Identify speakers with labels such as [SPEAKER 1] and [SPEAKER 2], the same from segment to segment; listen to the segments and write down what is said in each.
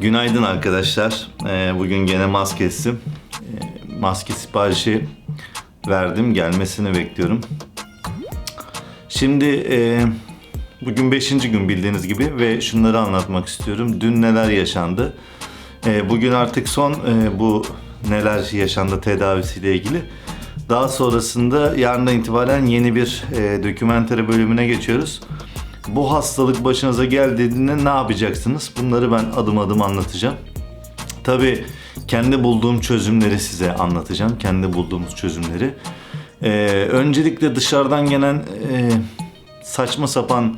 [SPEAKER 1] Günaydın arkadaşlar. Ee, bugün gene maskesim. Ee, maske siparişi verdim. Gelmesini bekliyorum. Şimdi e, bugün 5. gün bildiğiniz gibi ve şunları anlatmak istiyorum. Dün neler yaşandı? E, bugün artık son e, bu neler yaşandı tedavisiyle ilgili. Daha sonrasında yarından itibaren yeni bir e, dokümenteri bölümüne geçiyoruz. Bu hastalık başınıza geldiğinde ne yapacaksınız? Bunları ben adım adım anlatacağım. Tabii kendi bulduğum çözümleri size anlatacağım. Kendi bulduğumuz çözümleri. Ee, öncelikle dışarıdan gelen e, saçma sapan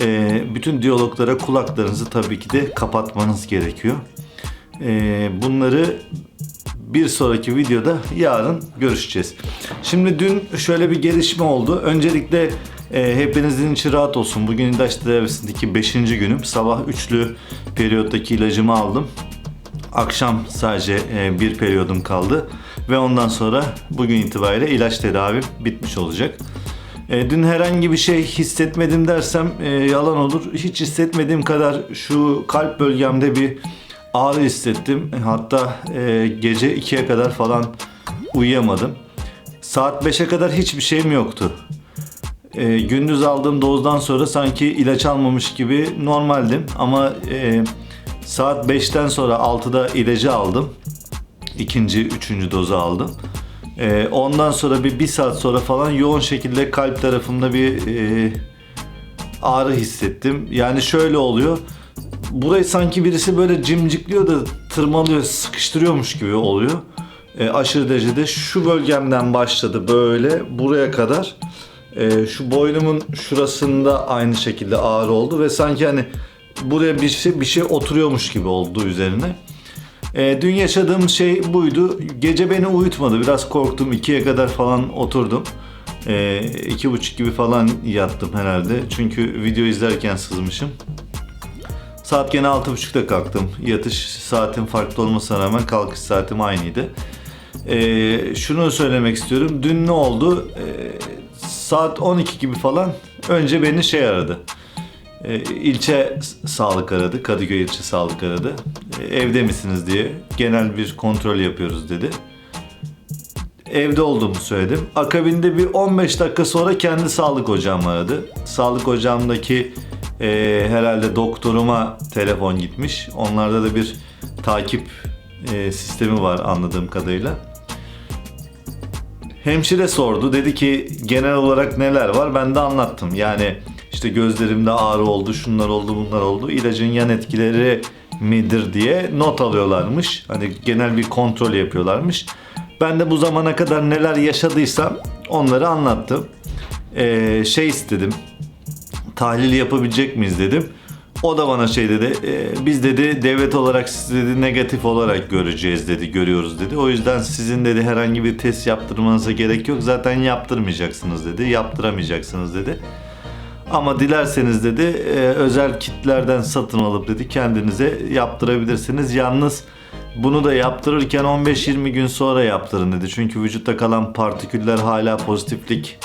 [SPEAKER 1] e, bütün diyaloglara kulaklarınızı tabii ki de kapatmanız gerekiyor. E, bunları bir sonraki videoda yarın görüşeceğiz. Şimdi dün şöyle bir gelişme oldu. Öncelikle e, hepinizin içi rahat olsun. Bugün ilaç tedavisindeki 5. günüm. Sabah üçlü periyottaki ilacımı aldım. Akşam sadece e, bir periyodum kaldı. Ve ondan sonra bugün itibariyle ilaç tedavim bitmiş olacak. E, dün herhangi bir şey hissetmedim dersem e, yalan olur. Hiç hissetmediğim kadar şu kalp bölgemde bir ağrı hissettim. Hatta e, gece 2'ye kadar falan uyuyamadım. Saat 5'e kadar hiçbir şeyim yoktu. E, gündüz aldığım dozdan sonra sanki ilaç almamış gibi normaldim. Ama e, saat 5'ten sonra 6'da ilacı aldım. İkinci, üçüncü dozu aldım. E, ondan sonra bir, bir saat sonra falan yoğun şekilde kalp tarafımda bir e, ağrı hissettim. Yani şöyle oluyor. Burayı sanki birisi böyle cimcikliyor da tırmalıyor, sıkıştırıyormuş gibi oluyor. E, aşırı derecede şu bölgemden başladı böyle buraya kadar. E, şu boynumun şurasında aynı şekilde ağrı oldu ve sanki hani buraya bir şey bir şey oturuyormuş gibi oldu üzerine. E, dün yaşadığım şey buydu. Gece beni uyutmadı. Biraz korktum. ikiye kadar falan oturdum. E, iki buçuk gibi falan yattım herhalde. Çünkü video izlerken sızmışım. Saat gene altı buçukta kalktım. Yatış saatim farklı olmasına rağmen kalkış saatim aynıydı. E, şunu söylemek istiyorum. Dün ne oldu? E, saat 12 gibi falan önce beni şey aradı. E, ilçe sağlık aradı. Kadıköy ilçe sağlık aradı. E, evde misiniz diye genel bir kontrol yapıyoruz dedi. Evde olduğumu söyledim. Akabinde bir 15 dakika sonra kendi sağlık ocağım aradı. Sağlık ocağımdaki e, herhalde doktoruma telefon gitmiş. Onlarda da bir takip e, sistemi var anladığım kadarıyla. Hemşire sordu. Dedi ki genel olarak neler var? Ben de anlattım. Yani işte gözlerimde ağrı oldu, şunlar oldu, bunlar oldu. İlacın yan etkileri midir diye not alıyorlarmış. Hani genel bir kontrol yapıyorlarmış. Ben de bu zamana kadar neler yaşadıysam onları anlattım. Ee, şey istedim. Tahlil yapabilecek miyiz dedim. O da bana şey dedi, e, biz dedi devlet olarak sizi dedi negatif olarak göreceğiz dedi, görüyoruz dedi. O yüzden sizin dedi herhangi bir test yaptırmanıza gerek yok. Zaten yaptırmayacaksınız dedi, yaptıramayacaksınız dedi. Ama dilerseniz dedi e, özel kitlerden satın alıp dedi kendinize yaptırabilirsiniz. Yalnız bunu da yaptırırken 15-20 gün sonra yaptırın dedi. Çünkü vücutta kalan partiküller hala pozitiflik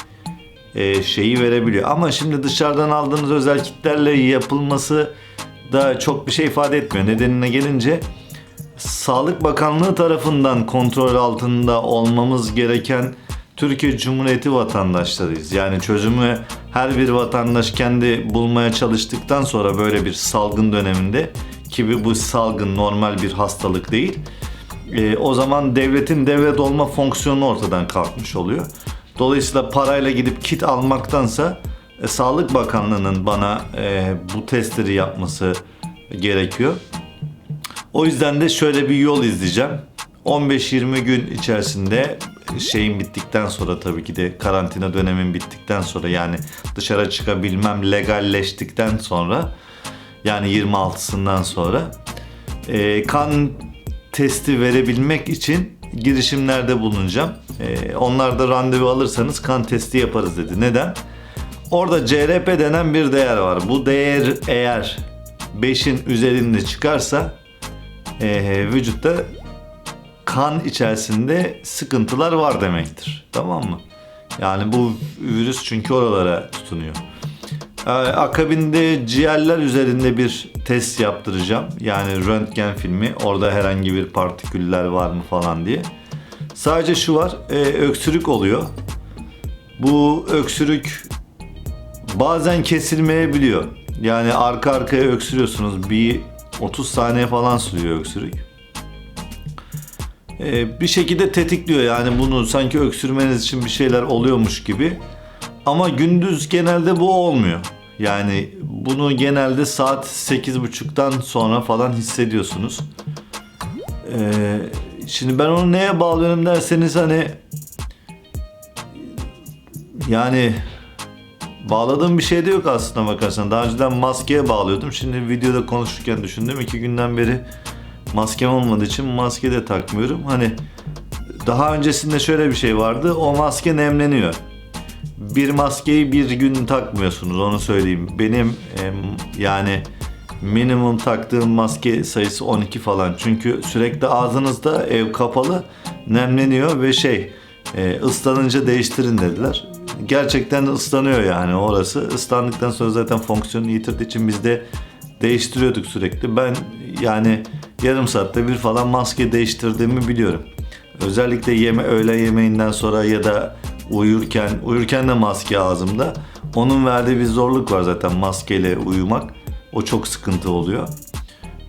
[SPEAKER 1] e, şeyi verebiliyor. Ama şimdi dışarıdan aldığınız özel kitlerle yapılması da çok bir şey ifade etmiyor. Nedenine gelince Sağlık Bakanlığı tarafından kontrol altında olmamız gereken Türkiye Cumhuriyeti vatandaşlarıyız. Yani çözümü her bir vatandaş kendi bulmaya çalıştıktan sonra böyle bir salgın döneminde ki bu salgın normal bir hastalık değil. E, o zaman devletin devlet olma fonksiyonu ortadan kalkmış oluyor. Dolayısıyla parayla gidip kit almaktansa e, Sağlık Bakanlığı'nın bana e, bu testleri yapması gerekiyor. O yüzden de şöyle bir yol izleyeceğim. 15-20 gün içerisinde şeyin bittikten sonra tabii ki de karantina dönemin bittikten sonra yani dışarı çıkabilmem legalleştikten sonra yani 26'sından sonra e, kan testi verebilmek için girişimlerde bulunacağım. E, onlarda randevu alırsanız kan testi yaparız dedi. Neden? Orada CRP denen bir değer var. Bu değer eğer 5'in üzerinde çıkarsa e, vücutta kan içerisinde sıkıntılar var demektir. Tamam mı? Yani bu virüs çünkü oralara tutunuyor. Ee, Akabinde ciğerler üzerinde bir test yaptıracağım. Yani röntgen filmi. Orada herhangi bir partiküller var mı falan diye. Sadece şu var. e, öksürük oluyor. Bu öksürük bazen kesilmeyebiliyor. Yani arka arkaya öksürüyorsunuz. Bir 30 saniye falan sürüyor öksürük. Ee, bir şekilde tetikliyor yani bunu sanki öksürmeniz için bir şeyler oluyormuş gibi. Ama gündüz genelde bu olmuyor. Yani bunu genelde saat 8.30'dan sonra falan hissediyorsunuz. Ee, şimdi ben onu neye bağlıyorum derseniz hani yani bağladığım bir şey de yok aslında bakarsan. Daha önceden maskeye bağlıyordum. Şimdi videoda konuşurken düşündüm. iki günden beri maskem olmadığı için maske de takmıyorum. Hani daha öncesinde şöyle bir şey vardı. O maske nemleniyor. Bir maskeyi bir gün takmıyorsunuz onu söyleyeyim. Benim yani minimum taktığım maske sayısı 12 falan. Çünkü sürekli ağzınızda ev kapalı nemleniyor ve şey e, ıslanınca değiştirin dediler. Gerçekten ıslanıyor yani orası. Islandıktan sonra zaten fonksiyonunu yitirdiği için biz de değiştiriyorduk sürekli. Ben yani yarım saatte bir falan maske değiştirdiğimi biliyorum. Özellikle yeme öğle yemeğinden sonra ya da uyurken uyurken de maske ağzımda. Onun verdiği bir zorluk var zaten maskeyle uyumak. O çok sıkıntı oluyor.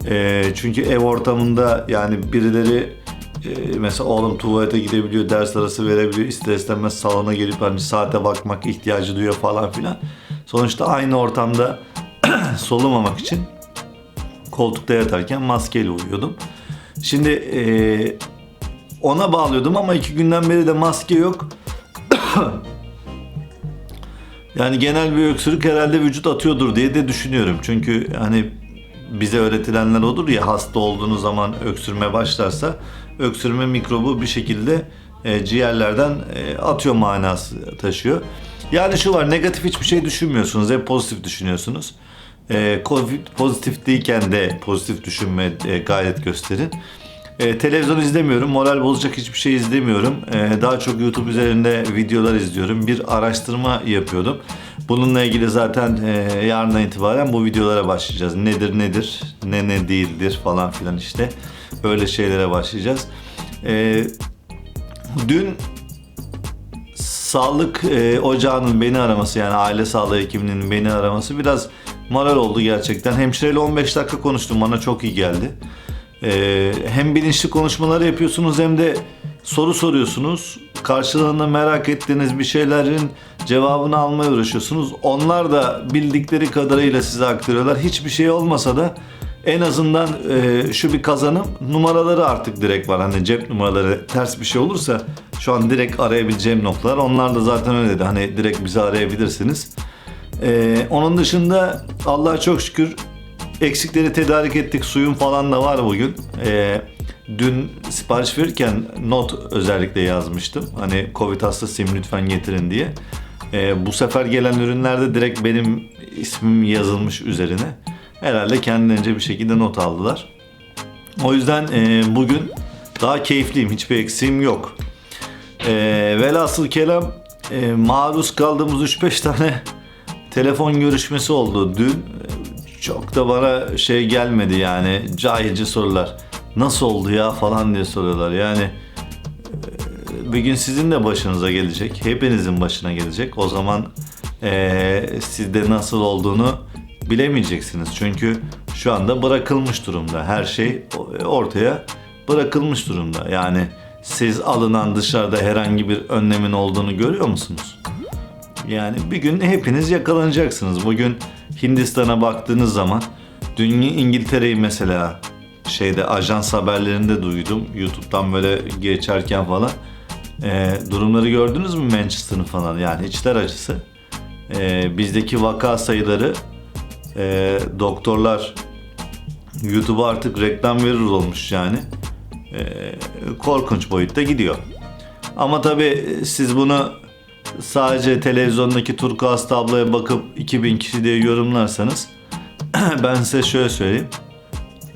[SPEAKER 1] Ee, çünkü ev ortamında yani birileri e, mesela oğlum tuvalete gidebiliyor, ders arası verebiliyor, ister istemez salona gelip hani saate bakmak ihtiyacı duyuyor falan filan. Sonuçta aynı ortamda solumamak için koltukta yatarken maskeyle uyuyordum. Şimdi e, ona bağlıyordum ama iki günden beri de maske yok. yani genel bir öksürük herhalde vücut atıyordur diye de düşünüyorum. Çünkü hani bize öğretilenler odur ya hasta olduğunuz zaman öksürme başlarsa öksürme mikrobu bir şekilde e, ciğerlerden e, atıyor manası taşıyor. Yani şu var negatif hiçbir şey düşünmüyorsunuz hep pozitif düşünüyorsunuz. E, pozitif değilken de pozitif düşünme e, gayret gösterin. E, televizyon izlemiyorum, moral bozacak hiçbir şey izlemiyorum. E, daha çok YouTube üzerinde videolar izliyorum. Bir araştırma yapıyordum. Bununla ilgili zaten e, yarından itibaren bu videolara başlayacağız. Nedir nedir, ne ne değildir falan filan işte. Öyle şeylere başlayacağız. E, dün sağlık e, ocağının beni araması yani aile sağlığı hekiminin beni araması biraz moral oldu gerçekten. Hemşireyle 15 dakika konuştum bana çok iyi geldi. Ee, hem bilinçli konuşmaları yapıyorsunuz hem de soru soruyorsunuz. Karşılığında merak ettiğiniz bir şeylerin cevabını almaya uğraşıyorsunuz. Onlar da bildikleri kadarıyla size aktarıyorlar. Hiçbir şey olmasa da en azından e, şu bir kazanım numaraları artık direkt var. Hani cep numaraları ters bir şey olursa şu an direkt arayabileceğim noktalar. Onlar da zaten öyle dedi. Hani direkt bizi arayabilirsiniz. Ee, onun dışında Allah'a çok şükür eksikleri tedarik ettik. Suyun falan da var bugün. Ee, dün sipariş verirken not özellikle yazmıştım. Hani Covid hastasıyım lütfen getirin diye. Ee, bu sefer gelen ürünlerde direkt benim ismim yazılmış üzerine. Herhalde kendilerince bir şekilde not aldılar. O yüzden e, bugün daha keyifliyim. Hiçbir eksiğim yok. E, velhasıl kelam e, maruz kaldığımız 3-5 tane telefon görüşmesi oldu dün. Çok da bana şey gelmedi yani cahilce sorular. Nasıl oldu ya falan diye soruyorlar. Yani e, bir gün sizin de başınıza gelecek. Hepinizin başına gelecek. O zaman e, sizde nasıl olduğunu bilemeyeceksiniz. Çünkü şu anda bırakılmış durumda. Her şey ortaya bırakılmış durumda. Yani siz alınan dışarıda herhangi bir önlemin olduğunu görüyor musunuz? Yani bir gün hepiniz yakalanacaksınız. Bugün Hindistan'a baktığınız zaman dünya İngiltere'yi mesela şeyde ajans haberlerinde duydum. YouTube'dan böyle geçerken falan. E, durumları gördünüz mü Manchester'ın falan? Yani içler acısı. E, bizdeki vaka sayıları e, doktorlar YouTube'a artık reklam verir olmuş yani. E, korkunç boyutta gidiyor. Ama tabii siz bunu sadece televizyondaki turkuaz tabloya bakıp 2000 kişi diye yorumlarsanız ben size şöyle söyleyeyim.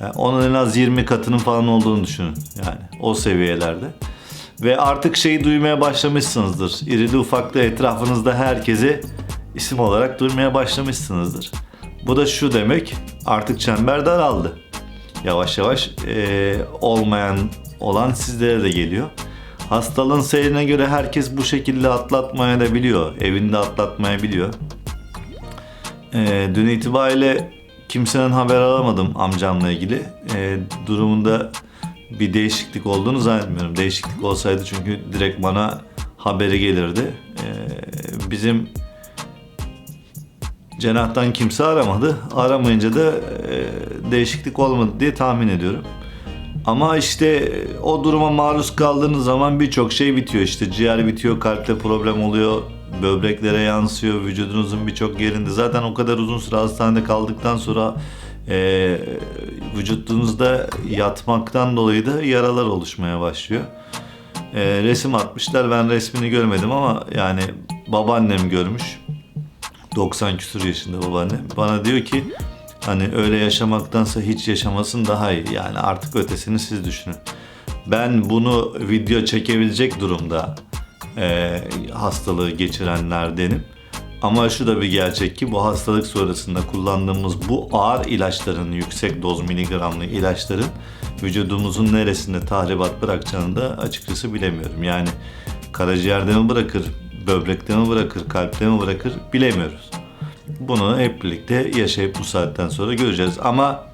[SPEAKER 1] Yani onun en az 20 katının falan olduğunu düşünün. Yani o seviyelerde. Ve artık şeyi duymaya başlamışsınızdır. İrili ufaklı etrafınızda herkesi isim olarak duymaya başlamışsınızdır. Bu da şu demek artık çember daraldı. Yavaş yavaş e, olmayan olan sizlere de geliyor. Hastalığın seyrine göre herkes bu şekilde atlatmaya da biliyor. Evinde atlatmaya biliyor. E, dün itibariyle kimsenin haber alamadım amcamla ilgili. E, durumunda bir değişiklik olduğunu zannetmiyorum. Değişiklik olsaydı çünkü direkt bana haberi gelirdi. E, bizim Cenah'tan kimse aramadı. Aramayınca da e, değişiklik olmadı diye tahmin ediyorum. Ama işte o duruma maruz kaldığınız zaman birçok şey bitiyor. İşte ciğer bitiyor, kalpte problem oluyor, böbreklere yansıyor, vücudunuzun birçok yerinde. Zaten o kadar uzun süre hastanede kaldıktan sonra e, vücudunuzda yatmaktan dolayı da yaralar oluşmaya başlıyor. E, resim atmışlar. Ben resmini görmedim ama yani babaannem görmüş. 90 küsur yaşında babaannem. Bana diyor ki hani öyle yaşamaktansa hiç yaşamasın daha iyi. Yani artık ötesini siz düşünün. Ben bunu video çekebilecek durumda e, hastalığı geçirenlerdenim. Ama şu da bir gerçek ki bu hastalık sonrasında kullandığımız bu ağır ilaçların, yüksek doz miligramlı ilaçların vücudumuzun neresinde tahribat bırakacağını da açıkçası bilemiyorum. Yani karaciğerde mi bırakır, böbrekte mi bırakır, kalpte mi bırakır bilemiyoruz. Bunu hep birlikte yaşayıp bu saatten sonra göreceğiz. Ama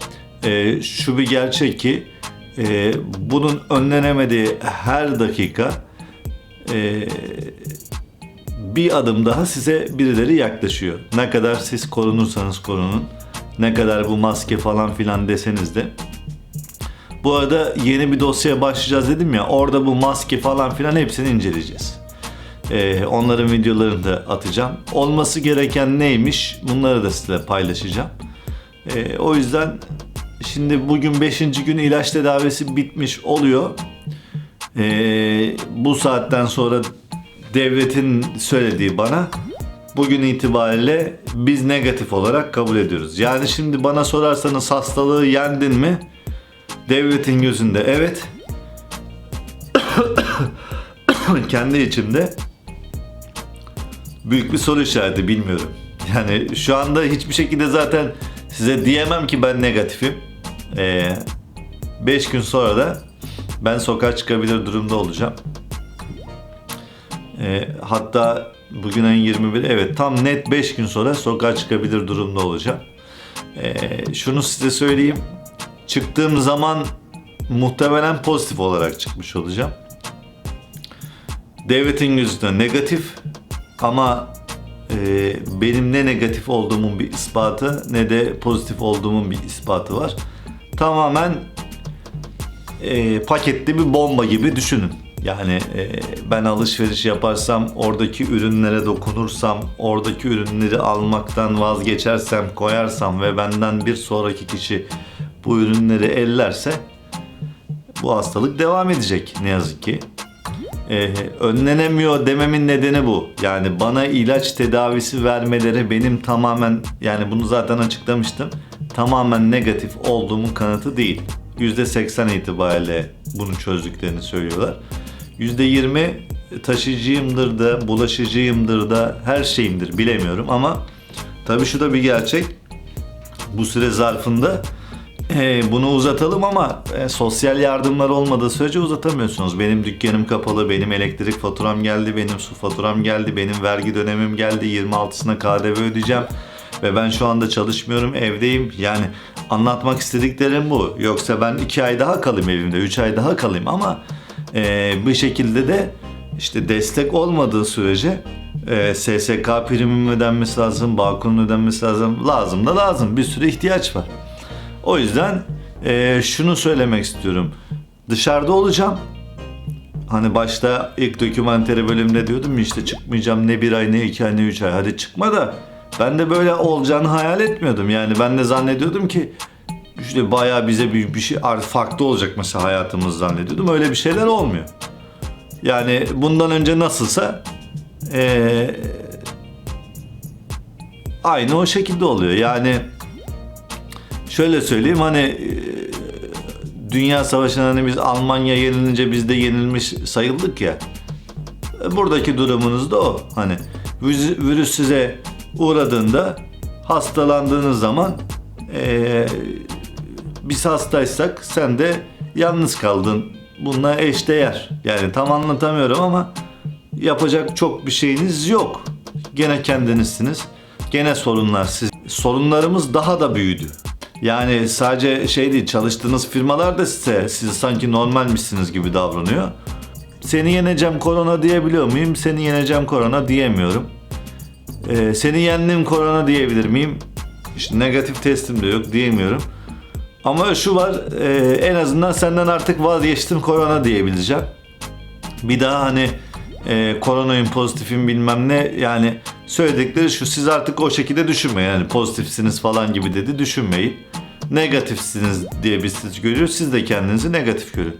[SPEAKER 1] e, şu bir gerçek ki e, bunun önlenemediği her dakika e, bir adım daha size birileri yaklaşıyor. Ne kadar siz korunursanız korunun, ne kadar bu maske falan filan deseniz de. Bu arada yeni bir dosyaya başlayacağız dedim ya, orada bu maske falan filan hepsini inceleyeceğiz. Ee, onların videolarını da atacağım. Olması gereken neymiş bunları da size paylaşacağım. Ee, o yüzden şimdi bugün 5. gün ilaç tedavisi bitmiş oluyor. Ee, bu saatten sonra devletin söylediği bana bugün itibariyle biz negatif olarak kabul ediyoruz. Yani şimdi bana sorarsanız hastalığı yendin mi? Devletin gözünde evet. Kendi içimde büyük bir soru işareti bilmiyorum. Yani şu anda hiçbir şekilde zaten size diyemem ki ben negatifim. 5 gün sonra da ben sokağa çıkabilir durumda olacağım. Ee, hatta bugün ayın 21 evet tam net 5 gün sonra sokağa çıkabilir durumda olacağım. Ee, şunu size söyleyeyim. Çıktığım zaman muhtemelen pozitif olarak çıkmış olacağım. Devletin gözünde negatif ama e, benim ne negatif olduğumun bir ispatı ne de pozitif olduğumun bir ispatı var. Tamamen e, paketli bir bomba gibi düşünün. Yani e, ben alışveriş yaparsam, oradaki ürünlere dokunursam, oradaki ürünleri almaktan vazgeçersem, koyarsam ve benden bir sonraki kişi bu ürünleri ellerse bu hastalık devam edecek ne yazık ki. Ee, önlenemiyor dememin nedeni bu. Yani bana ilaç tedavisi vermeleri benim tamamen yani bunu zaten açıklamıştım. Tamamen negatif olduğumun kanıtı değil. %80 itibariyle bunu çözdüklerini söylüyorlar. %20 taşıyıcıyımdır da, bulaşıcıyımdır da, her şeyimdir bilemiyorum ama tabii şu da bir gerçek. Bu süre zarfında e, bunu uzatalım ama e, sosyal yardımlar olmadığı sürece uzatamıyorsunuz. Benim dükkanım kapalı, benim elektrik faturam geldi, benim su faturam geldi, benim vergi dönemim geldi, 26'sına KDV ödeyeceğim ve ben şu anda çalışmıyorum, evdeyim. Yani anlatmak istediklerim bu. Yoksa ben 2 ay daha kalayım evimde, 3 ay daha kalayım ama e, bir şekilde de işte destek olmadığı sürece e, SSK primim ödenmesi lazım, Bağkur'un ödenmesi lazım. Lazım da lazım. Bir sürü ihtiyaç var. O yüzden e, şunu söylemek istiyorum. Dışarıda olacağım. Hani başta ilk dokümanteri bölümde diyordum işte çıkmayacağım ne bir ay ne iki ay ne üç ay. Hadi çıkma da ben de böyle olacağını hayal etmiyordum. Yani ben de zannediyordum ki işte bayağı bize büyük bir şey farklı olacak mesela hayatımız zannediyordum. Öyle bir şeyler olmuyor. Yani bundan önce nasılsa ee, aynı o şekilde oluyor. Yani şöyle söyleyeyim hani e, Dünya Savaşı'nda hani biz Almanya yenilince biz de yenilmiş sayıldık ya. Buradaki durumunuz da o. Hani virüs size uğradığında hastalandığınız zaman eee, biz hastaysak sen de yalnız kaldın. Bununla eşdeğer. Yani tam anlatamıyorum ama yapacak çok bir şeyiniz yok. Gene kendinizsiniz. Gene sorunlar siz. Sorunlarımız daha da büyüdü. Yani sadece şey değil çalıştığınız firmalar da size sizi sanki normalmişsiniz gibi davranıyor. Seni yeneceğim korona diyebiliyor muyum? Seni yeneceğim korona diyemiyorum. Ee, seni yendim korona diyebilir miyim? İşte negatif testim de yok diyemiyorum. Ama şu var e, en azından senden artık vazgeçtim korona diyebileceğim. Bir daha hani e, koronayım pozitifim bilmem ne yani söyledikleri şu siz artık o şekilde düşünmeyin. Yani pozitifsiniz falan gibi dedi düşünmeyin. Negatifsiniz diye biz sizi görüyoruz. Siz de kendinizi negatif görün.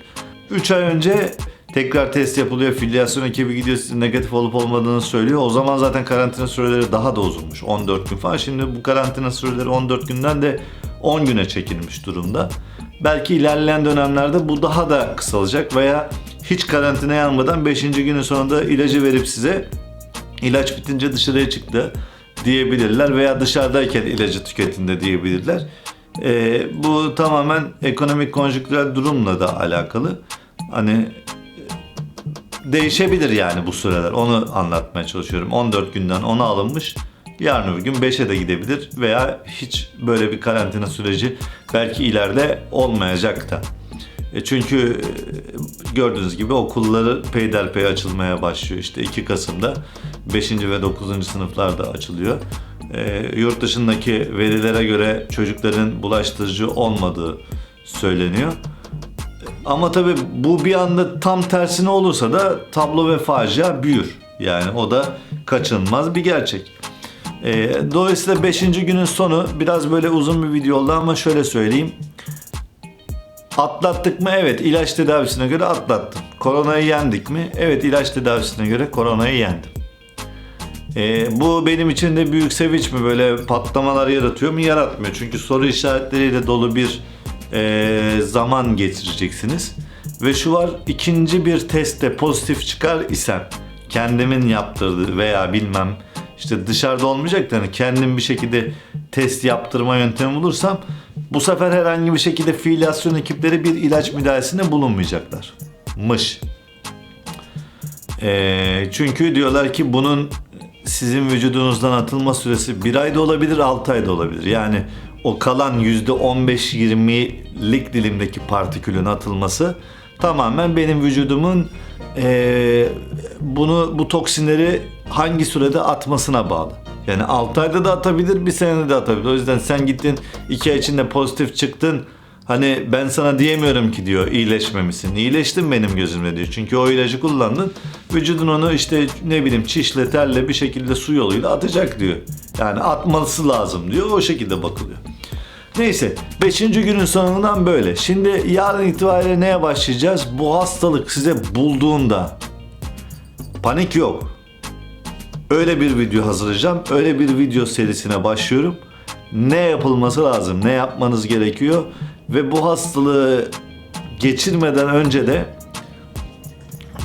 [SPEAKER 1] 3 ay önce tekrar test yapılıyor. Filyasyon ekibi gidiyor sizin negatif olup olmadığını söylüyor. O zaman zaten karantina süreleri daha da uzunmuş. 14 gün falan. Şimdi bu karantina süreleri 14 günden de 10 güne çekilmiş durumda. Belki ilerleyen dönemlerde bu daha da kısalacak veya hiç karantinaya almadan 5. günün sonunda ilacı verip size ilaç bitince dışarıya çıktı diyebilirler veya dışarıdayken ilacı tüketin de diyebilirler. Ee, bu tamamen ekonomik konjonktürel durumla da alakalı. Hani değişebilir yani bu süreler. Onu anlatmaya çalışıyorum. 14 günden 10'a alınmış. Yarın öbür gün 5'e de gidebilir veya hiç böyle bir karantina süreci belki ileride olmayacak da. E çünkü e, gördüğünüz gibi okulları peyderpey açılmaya başlıyor. İşte 2 Kasım'da 5. ve 9. sınıflar da açılıyor. E, yurt dışındaki verilere göre çocukların bulaştırıcı olmadığı söyleniyor. Ama tabii bu bir anda tam tersine olursa da tablo ve facia büyür. Yani o da kaçınılmaz bir gerçek. Dolayısıyla 5. günün sonu biraz böyle uzun bir video oldu ama şöyle söyleyeyim. Atlattık mı? Evet ilaç tedavisine göre atlattım. Koronayı yendik mi? Evet ilaç tedavisine göre koronayı yendim. Ee, bu benim için de büyük sevinç mi? Böyle patlamalar yaratıyor mu? Yaratmıyor. Çünkü soru işaretleriyle dolu bir e, zaman geçireceksiniz. Ve şu var ikinci bir testte pozitif çıkar isem kendimin yaptırdığı veya bilmem işte dışarıda olmayacak da hani kendim bir şekilde test yaptırma yöntemi bulursam bu sefer herhangi bir şekilde filyasyon ekipleri bir ilaç müdahalesinde bulunmayacaklar. Mış. Ee, çünkü diyorlar ki bunun sizin vücudunuzdan atılma süresi bir ayda olabilir, 6 ayda olabilir. Yani o kalan %15-20'lik dilimdeki partikülün atılması tamamen benim vücudumun eee, bunu bu toksinleri hangi sürede atmasına bağlı. Yani 6 ayda da atabilir, bir senede de atabilir. O yüzden sen gittin 2 ay içinde pozitif çıktın. Hani ben sana diyemiyorum ki diyor iyileşmemişsin. İyileştin benim gözümde diyor. Çünkü o ilacı kullandın. Vücudun onu işte ne bileyim çişle terle bir şekilde su yoluyla atacak diyor. Yani atması lazım diyor. O şekilde bakılıyor. Neyse 5. günün sonundan böyle. Şimdi yarın itibariyle neye başlayacağız? Bu hastalık size bulduğunda panik yok. Öyle bir video hazırlayacağım. Öyle bir video serisine başlıyorum. Ne yapılması lazım? Ne yapmanız gerekiyor? Ve bu hastalığı geçirmeden önce de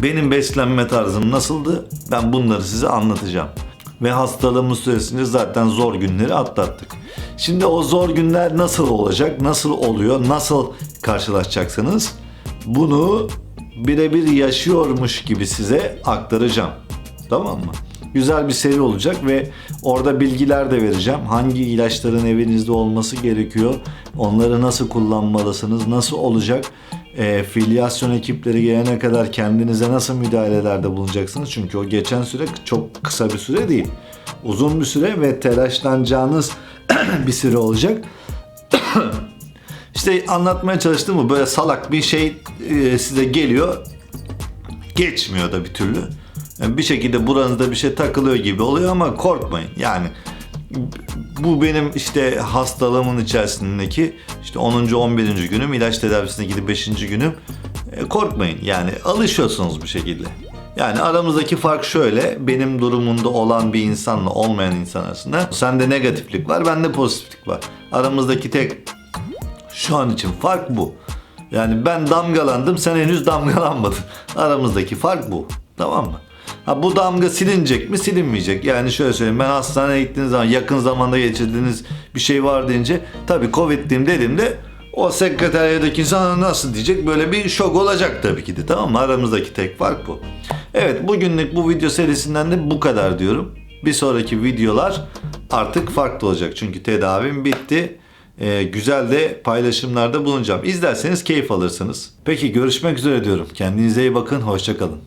[SPEAKER 1] benim beslenme tarzım nasıldı? Ben bunları size anlatacağım. Ve hastalığımız süresince zaten zor günleri atlattık. Şimdi o zor günler nasıl olacak? Nasıl oluyor? Nasıl karşılaşacaksınız? Bunu birebir yaşıyormuş gibi size aktaracağım. Tamam mı? Güzel bir seri olacak ve orada bilgiler de vereceğim. Hangi ilaçların evinizde olması gerekiyor? Onları nasıl kullanmalısınız? Nasıl olacak? E, filyasyon ekipleri gelene kadar kendinize nasıl müdahalelerde bulunacaksınız? Çünkü o geçen süre çok kısa bir süre değil. Uzun bir süre ve telaşlanacağınız bir süre olacak. İşte anlatmaya çalıştım mı böyle salak bir şey e, size geliyor. Geçmiyor da bir türlü. Bir şekilde buranızda bir şey takılıyor gibi oluyor ama korkmayın. Yani bu benim işte hastalığımın içerisindeki işte 10. 11. günüm ilaç tedavisine gidip 5. günüm. E, korkmayın yani alışıyorsunuz bu şekilde. Yani aramızdaki fark şöyle benim durumunda olan bir insanla olmayan insan arasında sende negatiflik var bende pozitiflik var. Aramızdaki tek şu an için fark bu. Yani ben damgalandım sen henüz damgalanmadın. Aramızdaki fark bu. Tamam mı? Ha bu damga silinecek mi silinmeyecek. Yani şöyle söyleyeyim ben hastaneye gittiğiniz zaman yakın zamanda geçirdiğiniz bir şey var deyince tabii Covid'liyim dediğimde o sekreteriyadaki insan nasıl diyecek böyle bir şok olacak tabii ki de tamam mı? Aramızdaki tek fark bu. Evet bugünlük bu video serisinden de bu kadar diyorum. Bir sonraki videolar artık farklı olacak çünkü tedavim bitti. Ee, güzel de paylaşımlarda bulunacağım. İzlerseniz keyif alırsınız. Peki görüşmek üzere diyorum. Kendinize iyi bakın. Hoşçakalın.